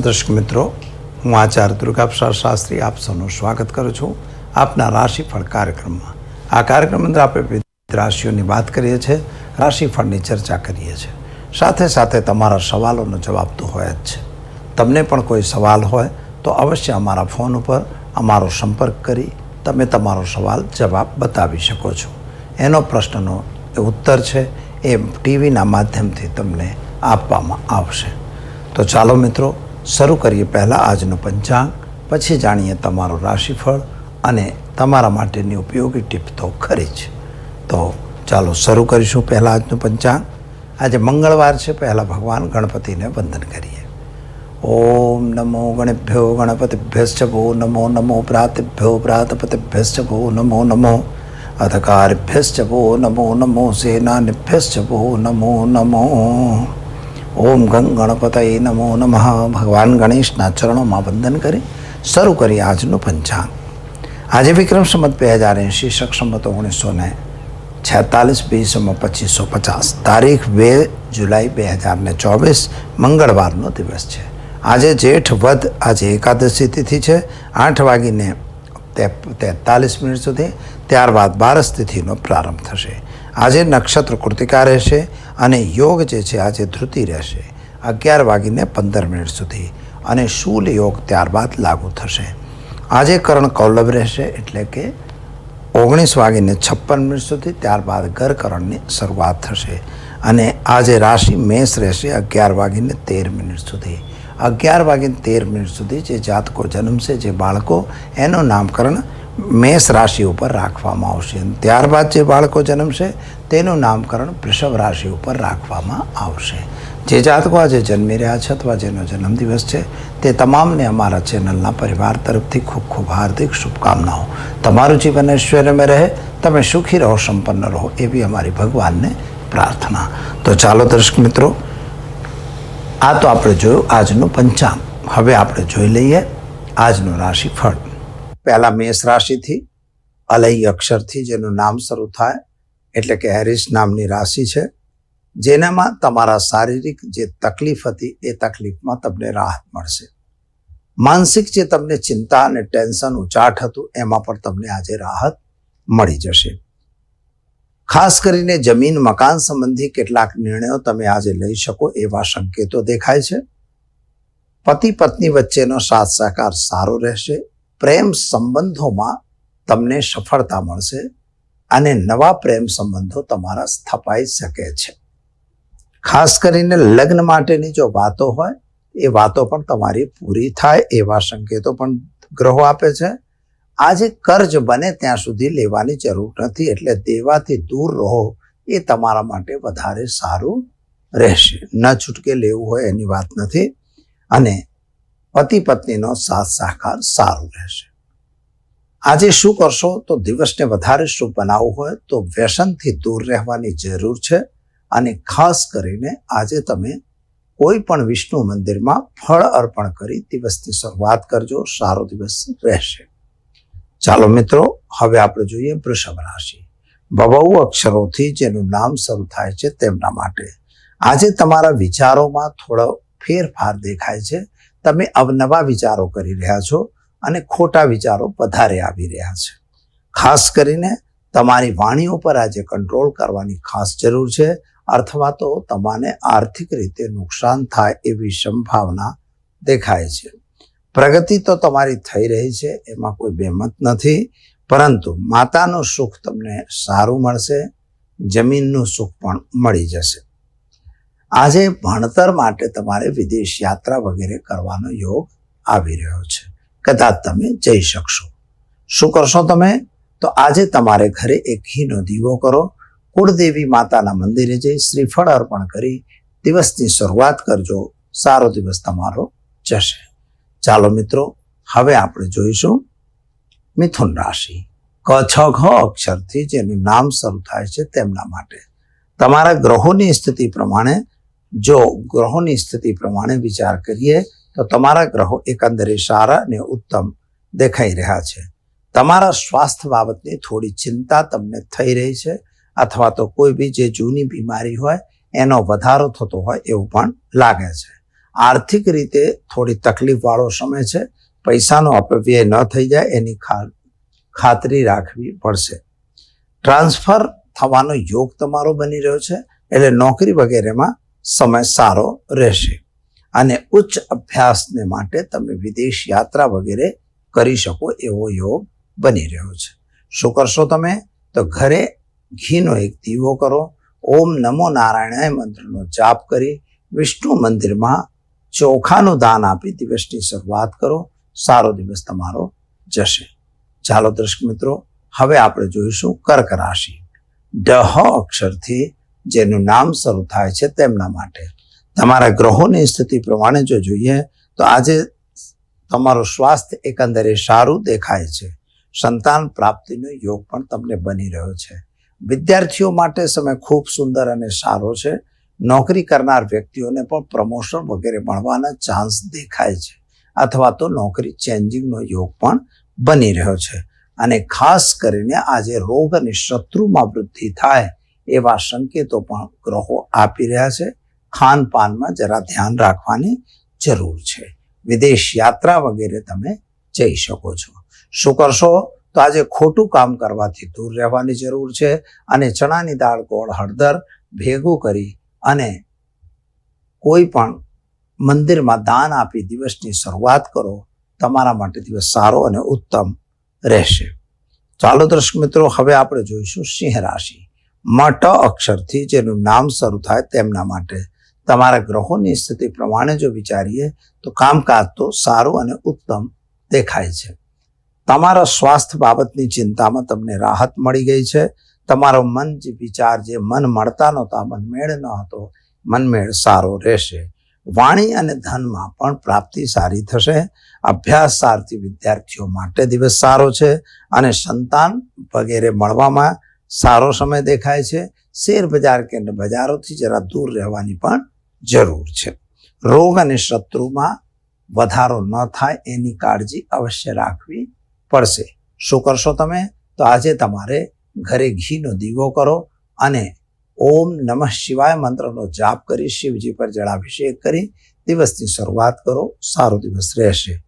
દર્શક મિત્રો, હું આચાર્ય દુર્ગાપ્રસાદ શાસ્ત્રી આપ સૌનું સ્વાગત કરું છું આપના રાશિફળ કાર્યક્રમમાં. આ કાર્યક્રમ અંદર આપણે વિવિધ રાશિઓની વાત કરીએ છીએ, રાશિફળની ચર્ચા કરીએ છીએ. સાથે સાથે તમારા સવાલોનો જવાબ તો હોય જ છે. તમને પણ કોઈ સવાલ હોય તો અવશ્ય અમારા ફોન ઉપર અમારો સંપર્ક કરી તમે તમારો સવાલ જવાબ બતાવી શકો છો. એનો પ્રશ્નનો ઉત્તર છે, એ ટીવીના માધ્યમથી તમને આપવામાં આવશે. તો ચાલો મિત્રો શરૂ કરીએ પહેલાં આજનું પંચાંગ, પછી જાણીએ તમારું રાશિફળ અને તમારા માટેની ઉપયોગી ટીપ તો ખરી જ. તો ચાલો શરૂ કરીશું પહેલાં આજનું પંચાંગ. આજે મંગળવાર છે, પહેલાં ભગવાન ગણપતિને વંદન કરીએ. ઓમ નમો ગણેભ્યો ગણપતિભ્યશ્ચ ભો નમો નમો પ્રાતિભ્યો ભો નમો નમો અધકારભ્યશ્ચ ભો નમો નમો સેનાનિભ્યશ્ચ ભો નમો નમો. ઓમ ગંગ ગણપતય નમો નમઃ. ભગવાન ગણેશના ચરણોમાં વંદન કરી શરૂ કરી આજનું પંચાંગ. આજે વિક્રમ સંમત બે હજાર એંશી, શક સંમત ઓગણીસો ને છેતાલીસ બીસમાં પચીસો પચાસ. તારીખ બે જુલાઈ બે હજાર ને ચોવીસ, મંગળવારનો દિવસ છે. આજે જેઠ વધ આજે એકાદશી તિથિ છે. આઠ વાગીને તેતાલીસ મિનિટ સુધી ત્યારબાદ બારસ તિથિનો પ્રારંભ થશે. આજે નક્ષત્ર કૃતિકા રહેશે. અને યોગ જે છે આજે ધૃતિ રહેશે. અગિયાર વાગીને પંદર મિનિટ સુધી. અને શૂલ યોગ ત્યારબાદ લાગુ થશે. આજે કરણ કૌલભ રહેશે એટલે કે ઓગણીસ વાગીને છપ્પન મિનિટ સુધી, ત્યારબાદ ગરકરણની શરૂઆત થશે. અને આજે રાશિ મેષ રહેશે અગિયાર વાગીને તેર મિનિટ સુધી. અગિયાર વાગીને તેર મિનિટ સુધી જે જાતકો જન્મશે, જે બાળકો, એનું નામકરણ મેષ રાશિ ઉપર રાખવામાં આવશે. ત્યારબાદ જે બાળકો જન્મશે તેનું નામકરણ વૃષભ રાશિ ઉપર રાખવામાં આવશે. જે જાતકો આજે જન્મી રહ્યા છે અથવા જેનો જન્મદિવસ છે, તે તમામને અમારા ચેનલના પરિવાર તરફથી ખૂબ ખૂબ હાર્દિક શુભકામનાઓ. તમારું જીવન ઐશ્વર્યમાં રહે, તમે સુખી રહો, સંપન્ન રહો, એવી અમારી ભગવાનને પ્રાર્થના. તો ચાલો દર્શક મિત્રો, આ તો આપણે જોયું આજનું પંચાંગ. હવે આપણે જોઈ લઈએ આજનું રાશિફળ. પહેલા મેષ રાશિથી અલય અક્ષરથી જેનું નામ શરૂ થાય, એટલે કે હેરિસ નામની રાશિ છે, જેનામાં તમારા શારીરિક જે તકલીફ હતી એ તકલીફમાં તમને રાહત મળશે. માનસિક જે તમને ચિંતા અને ટેન્શન ઉચાટ હતું, એમાં પણ તમને આજે રાહત મળી જશે. ખાસ કરીને જમીન મકાન સંબંધી કેટલાક નિર્ણયો તમે આજે લઈ શકો એવા સંકેતો દેખાય છે. પતિ પત્ની વચ્ચેનો સાથ સહકાર સારો રહેશે પ્રેમ સંબંધોમાં તમને સફળતા મળશે અને નવા પ્રેમ સંબંધો તમારા સ્થપાઈ શકે છે. ખાસ કરીને લગ્ન માટેની જો વાતો હોય, એ વાતો પણ તમારી પૂરી થાય એવા સંકેતો પણ ગ્રહો આપે છે. આજે કર્જ બને ત્યાં સુધી લેવાની જરૂર નથી, એટલે દેવાથી દૂર રહો, એ તમારા માટે વધારે સારું રહેશે. ન છૂટકે લેવું હોય એની વાત નથી. અને પતિ પત્નીનો સાથ સહકાર સારો રહેશે. આજે શું કરશો? તો દિવસને વધારે શુભ બનાવવું હોય તો વ્યસનથી દૂર રહેવાની જરૂર છે અને ખાસ કરીને આજે તમે કોઈ પણ વિષ્ણુ મંદિરમાં ફળ અર્પણ કરી દિવસની શરૂઆત કરજો. સારો દિવસ રહેશે. ચાલો મિત્રો, હવે આપણે જોઈએ વૃષભ રાશિ. બબુ અક્ષરોથી જેનું નામ શરૂ થાય છે તેમના માટે. આજે તમારા વિચારોમાં થોડો ફેરફાર દેખાય છે. તમે અવનવા વિચારો કરી રહ્યા છો અને ખોટા વિચારો વધારે આવી રહ્યા છે. ખાસ કરીને તમારી વાણી ઉપર આજે કંટ્રોલ કરવાની ખાસ જરૂર છે, અથવા તો તમારે આર્થિક રીતે નુકસાન થાય એવી સંભાવના દેખાય છે. પ્રગતિ તો તમારી થઈ રહી છે, એમાં કોઈ બેમત નથી, પરંતુ માતાનું સુખ તમને સારું મળશે, જમીનનું સુખ પણ મળી જશે. આજે ભણતર માટે તમારે વિદેશ યાત્રા વગેરે કરવાનો યોગ આવી રહ્યો છે. કદાચ તમે જઈ શકશો. શું કરશો તમે? તો આજે તમારે ઘરે એક ઘીનો દીવો કરો. કુળદેવી માતાના મંદિરે જઈ શ્રીફળ અર્પણ કરી દિવસની શરૂઆત કરજો. સારો દિવસ તમારો જશે. ચાલો મિત્રો, હવે આપણે જોઈશું મિથુન રાશિ. ક, છ, ઘ અક્ષરથી જેનું નામ શરૂ થાય છે તેમના માટે. તમારા ગ્રહોની સ્થિતિ પ્રમાણે જો ગ્રહોની સ્થિતિ પ્રમાણે વિચાર કરીએ, તો તમારા ગ્રહો એકંદરે સારા અને ઉત્તમ દેખાઈ રહ્યા છે. તમારા સ્વાસ્થ્ય બાબતની થોડી ચિંતા તમને થઈ રહી છે, અથવા તો કોઈ બી જે જૂની બીમારી હોય, એનો વધારો થતો હોય એવું પણ લાગે છે. આર્થિક રીતે થોડી તકલીફવાળો સમય છે, પૈસાનો અપવ્યય ન થઈ જાય, એની ખાતરી રાખવી પડશે. ટ્રાન્સફર થવાનો યોગ તમારો બની રહ્યો છે, એટલે નોકરી વગેરેમાં સમય સારો રહેશે. અને ઉચ્ચ અભ્યાસને માટે તમે વિદેશ યાત્રા વગેરે કરી શકો એવો યોગ બની રહ્યો છે. શું કરશો તમે? તો ઘરે ઘીનો એક દીવો કરો. ઓમ નમો નારાયણાય મંત્રનો જાપ કરી વિષ્ણુ મંદિરમાં ચોખાનું દાન આપી દિવસની શરૂઆત કરો. સારો દિવસ તમારો જશે. ચાલો દર્શક મિત્રો, હવે આપણે જોઈશું કર્ક રાશિ. ડહ અક્ષરથી જેનું નામ શરૂ થાય છે તેમના માટે. તમારા ગ્રહોની સ્થિતિ પ્રમાણે જો જોઈએ, તો આજે તમારું સ્વાસ્થ્ય એકંદરે સારું દેખાય છે. સંતાન પ્રાપ્તિનો યોગ પણ તમને બની રહ્યો છે. વિદ્યાર્થીઓ માટે સમય ખૂબ સુંદર અને સારો છે. નોકરી કરનાર વ્યક્તિઓને પણ પ્રમોશન વગેરે મળવાના ચાન્સ દેખાય છે. અથવા તો નોકરી ચેન્જિંગનો યોગ પણ બની રહ્યો છે. અને ખાસ કરીને આજે રોગ અને શત્રુમાં વૃદ્ધિ થાય એવા સંકેતો પણ ગ્રહો આપી રહ્યા છે. ખાનપાનમાં જરા ધ્યાન રાખવાની જરૂર છે. વિદેશ યાત્રા વગેરે તમે જઈ શકો છો. શું કરશો? તો આજે ખોટું કામ કરવાથી દૂર રહેવાની જરૂર છે અને ચણાની દાળ ગોળ હળદર ભેગું કરી અને કોઈ પણ મંદિરમાં દાન આપી દિવસની શરૂઆત કરો. તમારા માટે દિવસ સારો અને ઉત્તમ રહેશે. ચાલો દર્શક મિત્રો, હવે આપણે જોઈશું સિંહ રાશિ. મટ અક્ષરથી જેનું નામ શરૂ થાય તેમના માટે. તમારા ગ્રહોની સ્થિતિ પ્રમાણે જો વિચારીએ, તો કામકાજ તો સારું અને ઉત્તમ દેખાય છે. તમારા સ્વાસ્થ્ય બાબતની ચિંતામાં તમને રાહત મળી ગઈ છે. તમારો મન જે વિચાર જે મન મળતા નહોતા મનમેળ ન હતો, મનમેળ સારો રહેશે. વાણી અને ધનમાં પણ પ્રાપ્તિ સારી થશે. અભ્યાસ સારથી વિદ્યાર્થીઓ માટે દિવસ સારો છે અને સંતાન વગેરે મળવામાં સારો સમય દેખાય છે. શેર બજાર કે બજારોથી જરા દૂર રહેવાની પણ જરૂર છે. રોગ અને શત્રુમાં વધારો ન થાય એની કાળજી અવશ્ય રાખવી પડશે. શું કરશો તમે? તો આજે તમારે ઘરે ઘીનો દીવો કરો અને ઓમ નમઃ શિવાય મંત્રનો જાપ કરી શિવજી પર જળાભિષેક કરી દિવસની શરૂઆત કરો. સારો દિવસ રહેશે.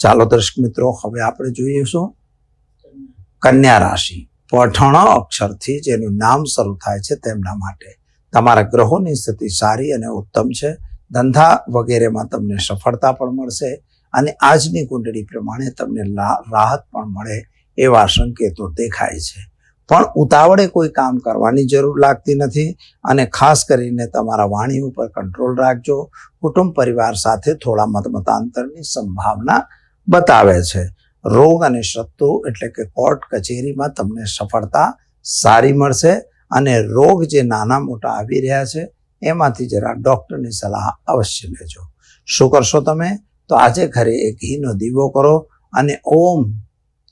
ચાલો દર્શક મિત્રો, હવે આપણે જોઈશું કન્યા રાશિ. પઠણ અક્ષરથી જેનું નામ શરૂ થાય છે તેમના માટે. તમારા ગ્રહોની સ્થિતિ સારી અને ઉત્તમ છે. ધંધા વગેરેમાં તમને સફળતા પણ મળશે અને આજની કુંડળી પ્રમાણે તમને રાહત પણ મળે એવા સંકેતો દેખાય છે. પણ ઉતાવળે કોઈ કામ કરવાની જરૂર લાગતી નથી અને ખાસ કરીને તમારા વાણી ઉપર કંટ્રોલ રાખજો. કુટુંબ પરિવાર સાથે થોડા મતમતાંતરની સંભાવના બતાવે છે. રોગ અને શત્રુ એટલે કે કોર્ટ કચેરીમાં તમને સફળતા સારી મળશે અને રોગ જે નાના મોટા આવી રહ્યા છે, એમાંથી જરા ડૉક્ટરની સલાહ અવશ્ય લેજો. શું કરશો તમે? તો આજે ઘરે એક ઘીનો દીવો કરો અને ઓમ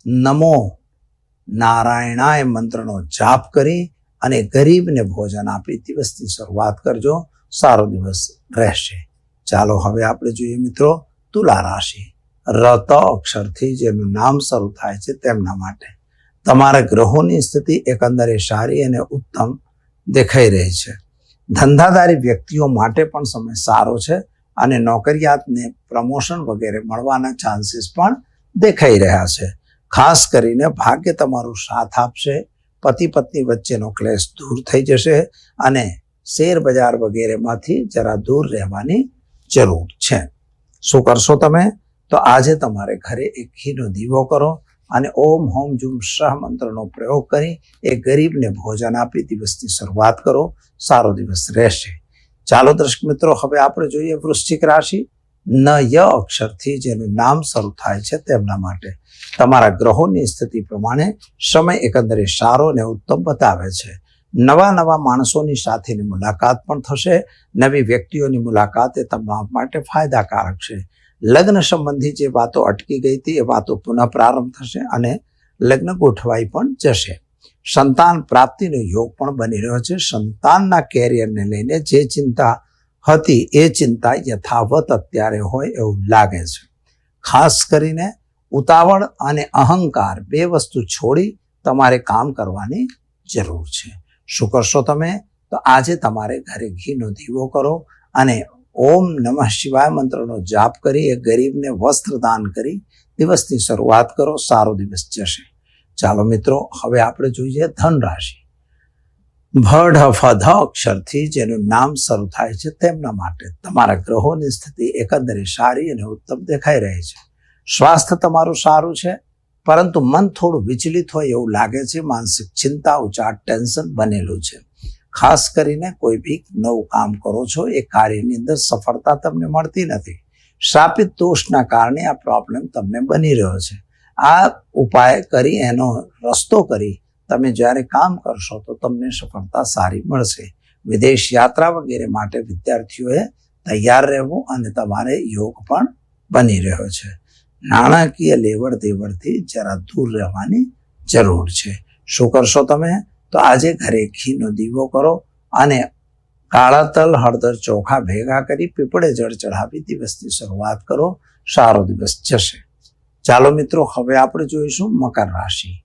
નમો નારાયણાય મંત્રનો જાપ કરી અને ગરીબને ભોજન આપી દિવસની શરૂઆત કરજો. સારો દિવસ રહેશે. ચાલો હવે આપણે જોઈએ મિત્રો તુલા રાશિ. રત અક્ષરથી જેનું નામ શરૂ થાય છે તેમના માટે. તમારા ગ્રહોની સ્થિતિ એકંદરે સારી અને ઉત્તમ દેખાઈ રહી છે. ધંધાદારી વ્યક્તિઓ માટે પણ સમય સારો છે અને નોકરિયાતને પ્રમોશન વગેરે મળવાના ચાન્સીસ પણ દેખાઈ રહ્યા છે. ખાસ કરીને ભાગ્ય તમારું સાથ આપશે, પતિ પત્ની વચ્ચેનો ક્લેશ દૂર થઈ જશે અને શેર બજાર વગેરેમાંથી જરા દૂર રહેવાની જરૂર છે. શું કરશો તમે? તો આજે તમારે ઘરે એક ઘીનો દીવો કરો અને ઓમ હોમ જુમ શાહ મંત્રનો પ્રયોગ કરી એ ગરીબને ભોજન આપી દિવસની શરૂઆત કરો. સારો દિવસ રહેશે. ચાલો દર્શક મિત્રો, હવે આપણે જોઈએ વૃશ્ચિક રાશિ. ન ય અક્ષરથી જેનું નામ શરૂ થાય છે તેમના માટે. તમારા ગ્રહોની સ્થિતિ પ્રમાણે સમય એકંદરે સારો અને ઉત્તમ બતાવે છે. નવા નવા માણસોની સાથેની મુલાકાત પણ થશે. નવી વ્યક્તિઓની મુલાકાત એ તમારા માટે ફાયદાકારક છે. લગ્ન સંબંધી જે વાતો અટકી ગઈ હતી એ વાતો પુનઃ પ્રારંભ થશે અને લગ્ન ગોઠવાઈ પણ જશે. સંતાન પ્રાપ્તિનો યોગ પણ બની રહ્યો છે. સંતાનના કેરિયરને લઈને જે ચિંતા હતી એ ચિંતા યથાવત અત્યારે હોય એવું લાગે છે. ખાસ કરીને ઉતાવળ અને અહંકાર બે વસ્તુ છોડી તમારે કામ કરવાની જરૂર છે. શું કરશો તમે? તો આજે તમારે ઘરે ઘીનો દીવો કરો અને ઓમ નમઃ શિવાય મંત્રનો જાપ કરી, એ ગરીબને વસ્ત્ર દાન કરી, દિવસની શરૂઆત કરો, સારો દિવસ જશે. ચાલો મિત્રો, હવે આપણે જોઈએ ધન રાશિ ભડ ફધ અક્ષરથી જેનું નામ શરૂ થાય છે તેમના માટે. તમારા ગ્રહોની સ્થિતિ એકંદરે સારી અને ઉત્તમ દેખાઈ રહી છે. સ્વાસ્થ્ય તમારું સારું છે, પરંતુ મન થોડું વિચલિત હોય એવું લાગે છે, માનસિક ચિંતા, ઉચાટ, ટેન્શન બનેલું છે. ખાસ કરીને કોઈ બી નવું કામ કરો છો, એ કાર્યની અંદર સફળતા તમને મળતી નથી. શ્રાપિત દોષના કારણે આ પ્રોબ્લેમ તમને બની રહ્યો છે. આ ઉપાય કરી, એનો રસ્તો કરી તમે જ્યારે કામ કરશો તો તમને સફળતા સારી મળશે. વિદેશ યાત્રા વગેરે માટે વિદ્યાર્થીઓએ તૈયાર રહેવું અને તમારે યોગ પણ બની રહ્યો છે. નાણાકીય લેવડ દેવડથી જરા દૂર રહેવાની જરૂર છે. શું કરશો તમે? તો આજે ઘરે ઘીનો દીવો કરો અને કાળા તલ હળદર ચોખા ભેગા કરી પીપળે જળ ચઢાવી દિવસની શરૂઆત કરો. સારો દિવસ જશે. ચાલો મિત્રો, હવે આપણે જોઈશું મકર રાશિ.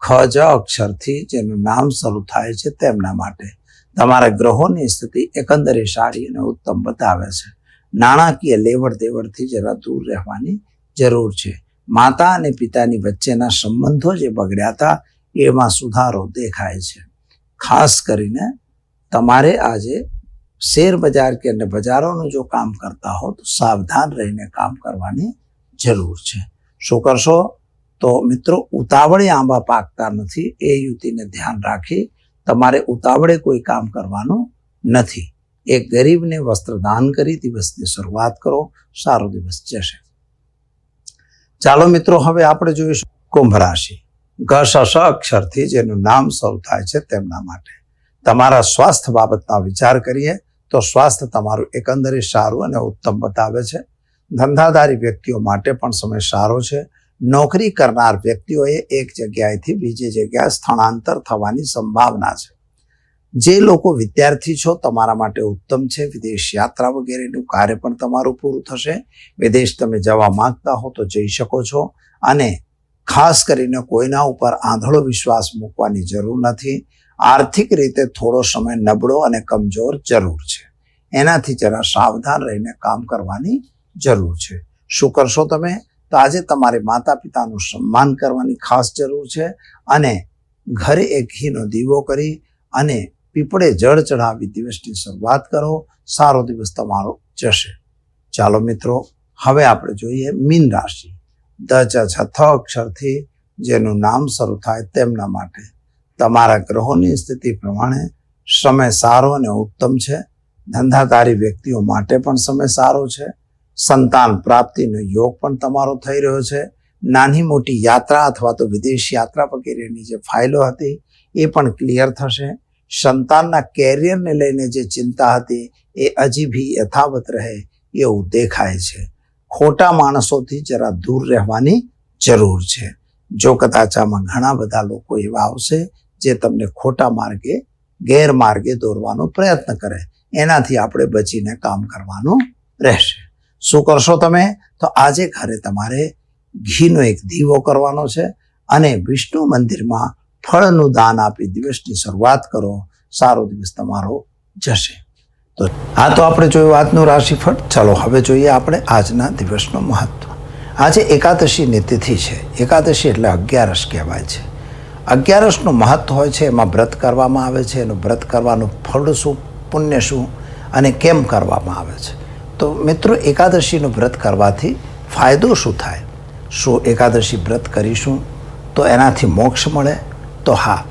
ખ, જ, અક્ષરથી જેનું નામ શરૂ થાય છે તેમના માટે. તમારા ગ્રહોની સ્થિતિ એકંદરે સારી અને ઉત્તમ બતાવે છે. નાણાકીય લેવડ દેવડથી જરા દૂર રહેવાની જરૂર છે. માતા અને પિતાની વચ્ચેના સંબંધો જે બગડ્યા હતા એમાં સુધારો દેખાય છે. ખાસ કરીને તમારે આજે શેર બજાર કે અન્ય બજારોનું જો કામ કરતા હો, તો સાવધાન રહીને કામ કરવાની જરૂર છે. શું કરશો? તો મિત્રો, ઉતાવળે આંબા પાકતા નથી, એ યુતિને ધ્યાન રાખી તમારે ઉતાવળે કોઈ કામ કરવાનું નથી. એ ગરીબને વસ્ત્ર દાન કરી, દિવસની શરૂઆત કરો, સારો દિવસ જશે. ચાલો મિત્રો, હવે આપણે જોઈશું કુંભ રાશિ. શ અક્ષરથી જેનું નામ શરૂ થાય છે તેમના માટે. તમારા સ્વાસ્થ્ય બાબતના વિચાર કરીએ તો સ્વાસ્થ્ય તમારું એકંદરે સારું અને ઉત્તમ બતાવે છે. ધંધાદારી વ્યક્તિઓ માટે પણ સમય સારો છે. નોકરી કરનાર વ્યક્તિઓએ એક જગ્યાએથી બીજી જગ્યાએ સ્થળાંતર થવાની સંભાવના છે. જે લોકો વિદ્યાર્થી છો, તમારા માટે ઉત્તમ છે. વિદેશ યાત્રા વગેરેનું કાર્ય પણ તમારું પૂરું થશે. વિદેશ તમે જવા માંગતા હો તો જઈ શકો છો. અને ખાસ કરીને કોઈના ઉપર આંધળો વિશ્વાસ મૂકવાની જરૂર નથી. આર્થિક રીતે થોડો સમય નબળો અને કમજોર જરૂર છે. એનાથી જરા સાવધાન રહીને કામ કરવાની જરૂર છે. શું કરશો તમે? તો આજે તમારે માતા પિતાનું સન્માન કરવાની ખાસ જરૂર છે અને ઘરે એક ઘીનો દીવો કરી અને પીપળે જળ ચઢાવી દિવસની શરૂઆત કરો. સારો દિવસ તમારો જશે. ચાલો મિત્રો, હવે આપણે જોઈએ મીન રાશિ. દ ચ છ થ અક્ષરથી જેનું નામ શરૂ થાય તેમના માટે. તમારા ગ્રહોની સ્થિતિ પ્રમાણે સમય સારો અને ઉત્તમ છે. ધંધાધારી વ્યક્તિઓ માટે પણ સમય સારો છે. સંતાન પ્રાપ્તિનો યોગ પણ તમારો થઈ રહ્યો છે. નાની મોટી યાત્રા અથવા તો વિદેશ યાત્રા વગેરેની જે ફાઇલો હતી એ પણ ક્લિયર થશે. સંતાનના કેરિયરને લઈને જે ચિંતા હતી એ હજી બી યથાવત રહે એવું દેખાય છે. ખોટા માણસોથી જરા દૂર રહેવાની જરૂર છે. જો કદાચ આમાં ઘણા બધા લોકો એવા આવશે જે તમને ખોટા માર્ગે, ગેરમાર્ગે દોરવાનો પ્રયત્ન કરે. એનાથી આપણે બચીને કામ કરવાનું રહેશે. શું કરશો તમે? તો આજે ઘરે તમારે ઘીનો એક દીવો કરવાનો છે અને વિષ્ણુ મંદિરમાં ફળનું દાન આપી દિવસની શરૂઆત કરો. સારો દિવસ તમારો જશે. તો આ તો આપણે જોયું આજનું રાશિફળ. ચાલો, હવે જોઈએ આપણે આજના દિવસનો મહત્વ. આજે એકાદશીની તિથિ છે. એકાદશી એટલે અગિયારસ કહેવાય છે. અગિયારસનું મહત્વ હોય છે, એમાં વ્રત કરવામાં આવે છે, એનું વ્રત કરવાનું ફળ શું, પુણ્ય શું, અને કેમ કરવામાં આવે છે. તો મિત્રો, એકાદશીનું વ્રત કરવાથી ફાયદો શું થાય? શું એકાદશી વ્રત કરીશું, તો એનાથી મોક્ષ મળે? તો હા.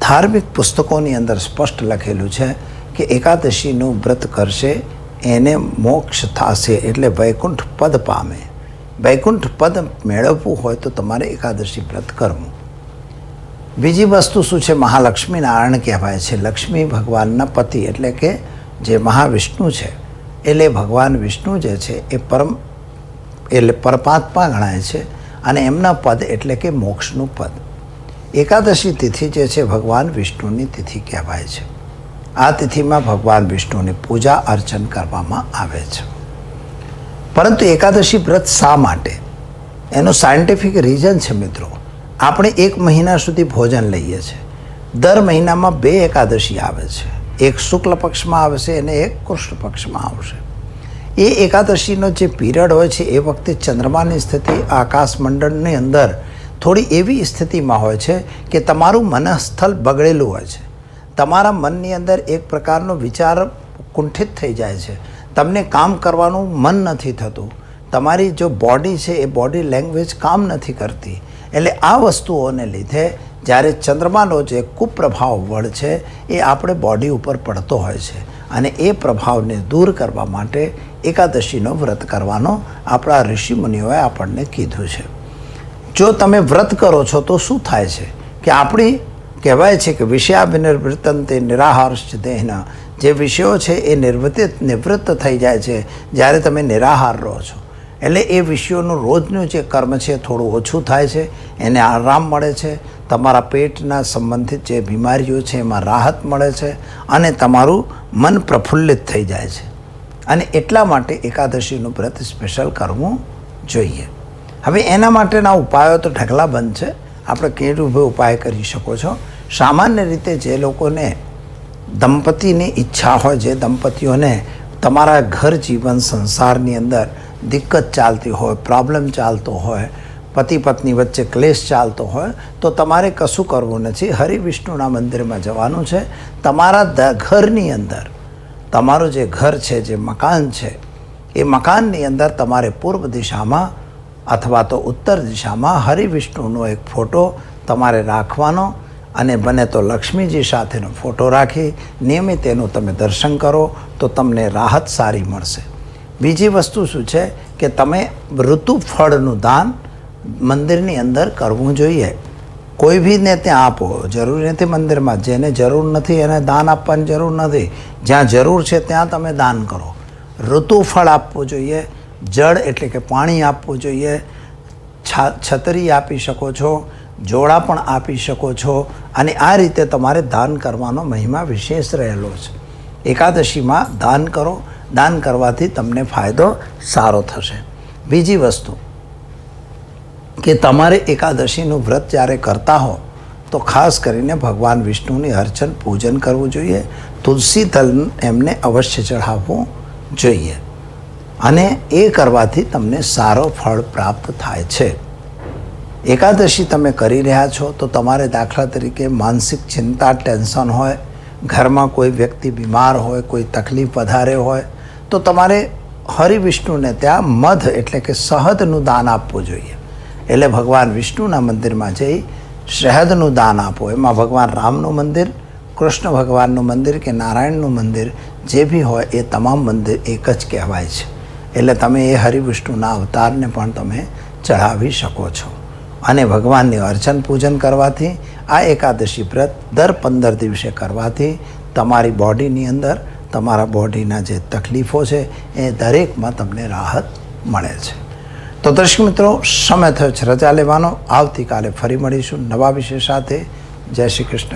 ધાર્મિક પુસ્તકોની અંદર સ્પષ્ટ લખેલું છે કે એકાદશીનું વ્રત કરશે, એને મોક્ષ થશે એટલે વૈકુંઠ પદ પામે. વૈકુંઠ પદ મેળવવું હોય તો તમારે એકાદશી વ્રત કરવું. બીજી વસ્તુ શું છે? મહાલક્ષ્મી નારાયણ કહેવાય છે. લક્ષ્મી ભગવાનના પતિ એટલે કે જે મહાવિષ્ણુ છે. એટલે ભગવાન વિષ્ણુ જે છે એ પરમ, એટલે પરમાત્મા ગણાય છે અને એમના પદ એટલે કે મોક્ષનું પદ. એકાદશી તિથિ જે છે ભગવાન વિષ્ણુની તિથિ કહેવાય છે. આ તિથિમાં ભગવાન વિષ્ણુની પૂજા અર્ચન કરવામાં આવે છે. પરંતુ એકાદશી વ્રત શા માટે? એનું સાયન્ટિફિક રીઝન છે મિત્રો. આપણે એક મહિના સુધી ભોજન લઈએ છીએ દર મહિનામાં બે એકાદશી આવે છે. એક શુક્લ પક્ષમાં આવશે અને એક કૃષ્ણ પક્ષમાં આવશે. એ એકાદશીનો જે પીરિયડ હોય છે, એ વખતે ચંદ્રમાની સ્થિતિ આકાશમંડળની અંદર થોડી એવી સ્થિતિમાં હોય છે કે તમારું મનસ્થળ બગડેલું હોય છે. તમારા મનની અંદર એક પ્રકારનો વિચાર કુંઠિત થઈ જાય છે. તમને કામ કરવાનું મન નથી થતું. તમારી જો બોડી છે, એ બોડી લેંગ્વેજ કામ નથી કરતી. એટલે આ વસ્તુઓને લીધે જ્યારે ચંદ્રમાનો જે કુપ્રભાવ વળ છે, એ આપણે બોડી ઉપર પડતો હોય છે. અને એ પ્રભાવને દૂર કરવા માટે એકાદશીનો વ્રત કરવાનો આપણા ઋષિમુનિઓએ આપણને કીધું છે. જો તમે વ્રત કરો છો તો શું થાય છે? કે આપણી કહેવાય છે કે વિષયાભિનિવૃત્તંતે નિરાહારશ્ચ દેહના. જે વિષયો છે એ નિર્વૃત્ત નિવૃત્ત થઈ જાય છે જ્યારે તમે નિરાહાર રહો છો. એટલે એ વિષયોનું રોજનું જે કર્મ છે થોડું ઓછું થાય છે, એને આરામ મળે છે, તમારા પેટના સંબંધિત જે બીમારીઓ છે એમાં રાહત મળે છે અને તમારું મન પ્રફુલ્લિત થઈ જાય છે. અને એટલા માટે એકાદશીનું વ્રત સ્પેશિયલ કરવું જોઈએ. હવે એના માટેના ઉપાયો તો ઢગલાબંધ છે. આપણે કેટલું ઉપાય કરી શકો છો. સામાન્ય રીતે જે લોકોને દંપતીની ઈચ્છા હોય, જે દંપતીઓને તમારા ઘર જીવન સંસારની અંદર દિક્કત ચાલતી હોય પ્રોબ્લેમ ચાલતો હોય, પતિ પત્ની વચ્ચે ક્લેશ ચાલતો હોય, તો તમારે કશું કરવું નથી. હરિવિષ્ણુના મંદિરમાં જવાનું છે. તમારા દ- ઘરની અંદર, તમારું જે ઘર છે, જે મકાન છે, એ મકાનની અંદર તમારે પૂર્વ દિશામાં અથવા તો ઉત્તર દિશામાં હરિવિષ્ણુનો એક ફોટો તમારે રાખવાનો અને બને તો લક્ષ્મીજી સાથેનો ફોટો રાખી, નિયમિત એનું તમે દર્શન કરો, તો તમને રાહત સારી મળશે. બીજી વસ્તુ શું છે કે તમે ઋતુ ફળનું દાન મંદિરની અંદર કરવું જોઈએ. કોઈ બીને ત્યાં આપો, જરૂરી નથી મંદિરમાં. જેને જરૂર નથી એને દાન આપવાની જરૂર નથી. જ્યાં જરૂર છે ત્યાં તમે દાન કરો. ઋતુ ફળ આપવું જોઈએ, જળ એટલે કે પાણી આપવું જોઈએ છા છતરી આપી શકો છો જોડા પણ આપી શકો છો અને આ રીતે તમારે દાન કરવાનો મહિમા વિશેષ રહેલો છે. એકાદશીમાં દાન કરો, દાન કરવાથી તમને ફાયદો સારો થશે. બીજી વસ્તુ, કે તમારે એકાદશીનું વ્રત જ્યારે કરતા હો, તો ખાસ કરીને ભગવાન વિષ્ણુની અર્ચન, પૂજન કરવું જોઈએ. તુલસી તલ એમને અવશ્ય ચઢાવવું જોઈએ. અને એ કરવાથી તમને સારો ફળ પ્રાપ્ત થાય છે. એકાદશી તમે કરી રહ્યા છો તો તમારે દાખલા તરીકે માનસિક ચિંતા, ટેન્શન હોય, ઘરમાં કોઈ વ્યક્તિ બીમાર હોય, કોઈ તકલીફ વધારે હોય, તો તમારે હરિવિષ્ણુને ત્યાં મધ એટલે કે શહદનું દાન આપવું જોઈએ. એટલે ભગવાન વિષ્ણુના મંદિરમાં જઈ શહેદનું દાન આપો. એમાં ભગવાન રામનું મંદિર, કૃષ્ણ ભગવાનનું મંદિર કે નારાયણનું મંદિર જે બી હોય એ તમામ મંદિર એક જ કહેવાય છે. એટલે તમે એ હરિવિષ્ણુના અવતારને પણ તમે ચઢાવી શકો છો. અને ભગવાનની અર્ચન પૂજન કરવાથી, આ એકાદશી વ્રત દર પંદર દિવસે કરવાથી તમારી બોડીની અંદર, તમારા બોડીના જે તકલીફો છે એ દરેકમાં તમને રાહત મળે છે. તો દર્શક મિત્રો, સમય થયો છે. રજા લેવાનો. આવતીકાલે ફરી મળીશું નવા વિષય સાથે. જય શ્રી કૃષ્ણ.